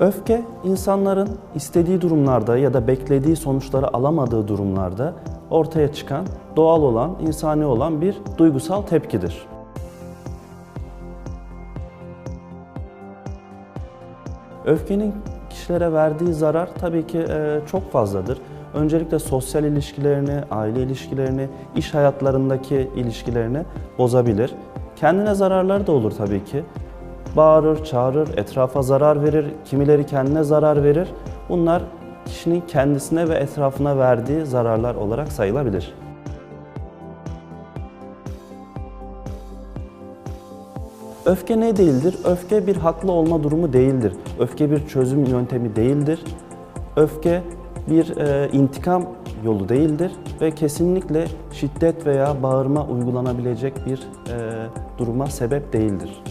Öfke insanların istediği durumlarda ya da beklediği sonuçları alamadığı durumlarda ortaya çıkan, doğal olan, insani olan bir duygusal tepkidir. Öfkenin kişilere verdiği zarar tabii ki e, çok fazladır. Öncelikle sosyal ilişkilerini, aile ilişkilerini, iş hayatlarındaki ilişkilerini bozabilir. Kendine zararları da olur tabii ki. Bağırır, çağırır, etrafa zarar verir, kimileri kendine zarar verir. Bunlar kişinin kendisine ve etrafına verdiği zararlar olarak sayılabilir. Öfke ne değildir? Öfke bir haklı olma durumu değildir. Öfke bir çözüm yöntemi değildir. Öfke bir e, intikam yolu değildir ve kesinlikle şiddet veya bağırma uygulanabilecek bir e, duruma sebep değildir.